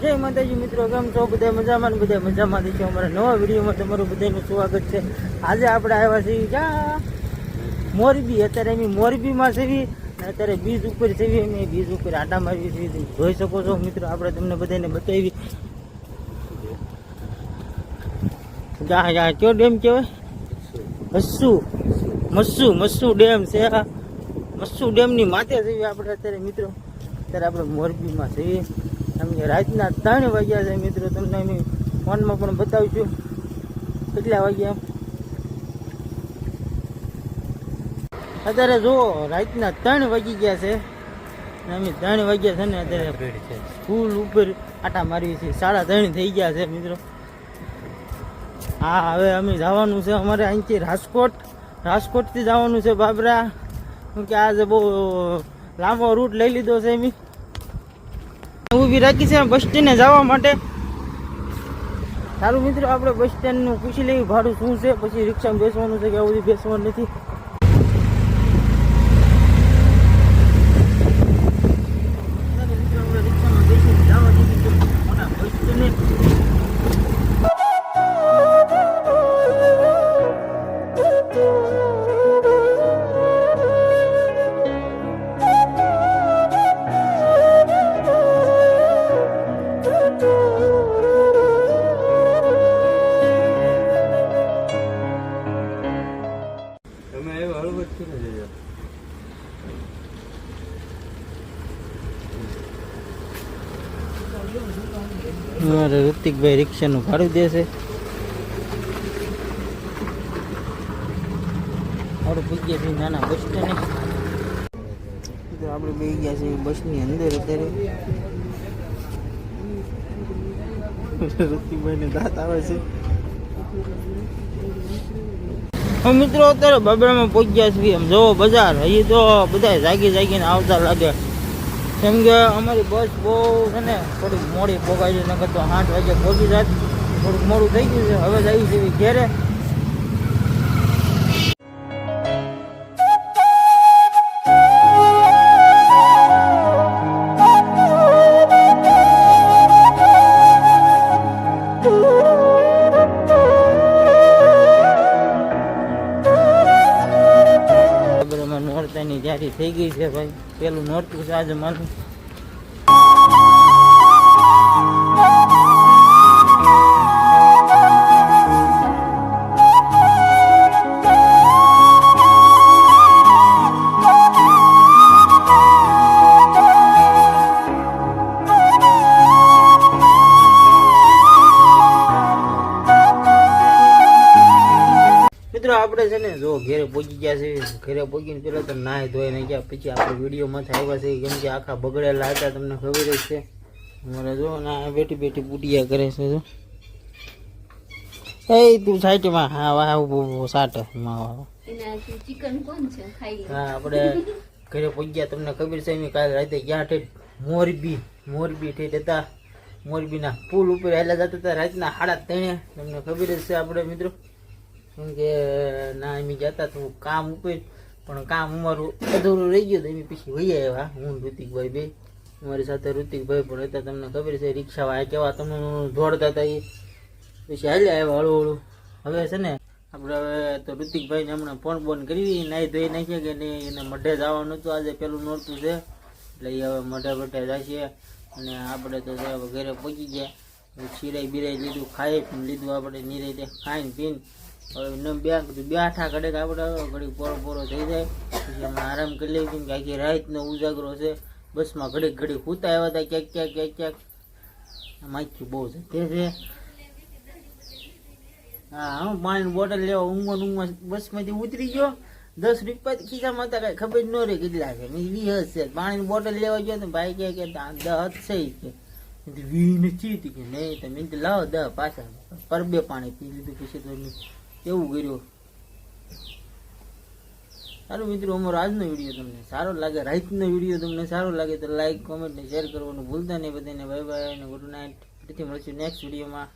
જય માતાજી મિત્રો, કેમ છો? બધા મજામાં ને બધા મજામાં છો. અમારા નવા વિડીયોમાં તમારું બધાનું સ્વાગત છે. આજે આપણે આવ્યા છીએ ક્યાં? મોરબી. અત્યારે અમે મોરબીમાં સેવી અત્યારે બીજ ઉપર સેવી અમે. બીજ ઉપર આટા મારવી છીએ. જોઈ શકો છો મિત્રો, આપણે તમને બધાને બતાવી. જા જા કયો ડેમ કહેવાય? મસ્સુ. મસ્સુ મસ્સુ ડેમ છે. મસ્સુ ડેમની માથે છીએ આપણે અત્યારે મિત્રો. અત્યારે આપણે મોરબીમાં છીએ અમને રાતના ત્રણ વાગ્યા છે મિત્રો તમને અમે ફોનમાં પણ બતાવીશું. કેટલા વાગ્યા? અત્યારે જુઓ રાતના ત્રણ વાગી ગયા છે. અમે ત્રણ વાગ્યા છે ને અત્યારે ફૂલ ઉપર આટા મારવી છે સાડા ત્રણ થઈ ગયા છે મિત્રો. હા હવે અમે જવાનું છે અમારે અહીંથી રાજકોટ. રાજકોટથી જવાનું છે બાબરા. કે આજે બહુ લાંબો રૂટ લઈ લીધો છે એમ. ઊભી રાખી છે બસ સ્ટેન્ડે જવા માટે. સારું મિત્રો, આપણે બસ સ્ટેન્ડનું પૂછી લઈએ, ભાડું શું છે? પછી રિક્ષામાં બેસવાનું છે કે આવું બધું બેસવાનું નથી? મારે ઋતિકભાઈ રિક્ષાનું ભાડું દેશે આપણે પૂછીએ છીએ નાના બસ સ્ટેન્ડ આપણે બે ગયા છીએ બસની અંદર અત્યારે. ઋતિકભાઈને દાંત આવે છે. મિત્રો અત્યારે બાબરામાં પહોંચ્યા છીએ. એમ જોવો બજાર. હજી તો બધા જાગી જાગીને આવતા લાગે. કેમ કે અમારી બસ બહુ છે ને થોડીક મોડી પહોંચાય છે નકર તો આઠ વાગે પહોંચી જાત. થોડુંક મોડું થઈ ગયું છે, હવે જ આવી છે ઘેરે. નોરતાની થઈ ગઈ છે ભાઈ. પેલું નોરતું છે આજે મારું. મિત્રો આપણે છે ને જો ઘરે પહોંચી ગયા છે ઘરે પહોંચીને પેલા તો નાહી ધોઈ ને ગયા પછી આપણે વિડીયોમાંથી આવ્યા છે કેમ કે આખા બગડેલા હતા તમને ખબર જ છે. અમારે જો ના બેઠી બેઠી પૂટીયા કરે છે જો. એ તું સાઈડમાં હા વાહ ઊભો સાટમાં ચિકન કોણ છે ખાઈ હા આપણે ઘરે પહોંચી ગયા તમને ખબર છે અમે કાલે રાતે ગયા ઠેઠ મોરબી મોરબી ઠેઠ હતા. મોરબીના પુલ ઉપર હેલા જતા હતા રાતના સાડા ત્રણે તમને ખબર જ છે આપણે મિત્રો. કેમ કે, ના, એમ જતા તો કામ ઉપર પણ કામ અમારું અધૂરું રહી ગયું તો એમ પછી વહી આવ્યા. હું ઋતિકભાઈ બે. અમારી સાથે ઋતિકભાઈ પણ હતા તમને ખબર છે, રિક્ષાવાળા કેવા તમને દોડતા હતા એ પછી હાલ્યા આવ્યા હળવું હળવું હવે છે ને આપણે હવે તો ઋતિકભાઈને હમણાં ફોન બોન કરી નાહી ધોઈ નાખીએ કે નહીં, એને મઢે જવાનું હતું, આજે પેલું નોરતું છે. એટલે એ હવે મઢે બઢે જશે. અને આપણે તો ઘરે પહોંચી ગયા. શીરાઈ બીરાઈ લીધું, ખાઈ લીધું આપણે નિરાઈ ખાઈને પીને. હવે ન બે બે આઠા ઘડે આપણે ઘડી પોરો પોરો થઈ જાય. પછી અમે આરામ કરી લઈએ કેમ કે આખી રાતનો ઉજાગરો છે. બસમાં ઘડીક ઘડી ખૂતા આવ્યા હતા, ક્યાંક ક્યાંક ક્યાંક ક્યાંક. માખી બહુ છે તે છે હા, હું પાણીની બોટલ લેવા ઊંઘમાં ને ઊંઘમાં બસમાંથી ઉતરી ગયો. દસ રૂપિયા ખીચામાં હતા, કાંઈ ખબર ન રહી કેટલા છે. વીસ છે પાણીની બોટલ લેવા ગયો તો ભાઈ કહે કે દસ છે કે. વી નથી કે નહીં. તો મેં લાવો દસ પાછા. પર બે પાણી પી લીધું, પછી તો એવું કર્યું. સારું મિત્રો, અમારો આજનો વીડિયો તમને સારો લાગે રાઈતનો વીડિયો તમને સારો લાગે તો લાઈક કોમેન્ટ ને શેર કરવાનું ભૂલતા નહીં બધાને. બાય બાય અને ગુડ નાઇટ ફરીથી મળશું નેક્સ્ટ વિડીયોમાં.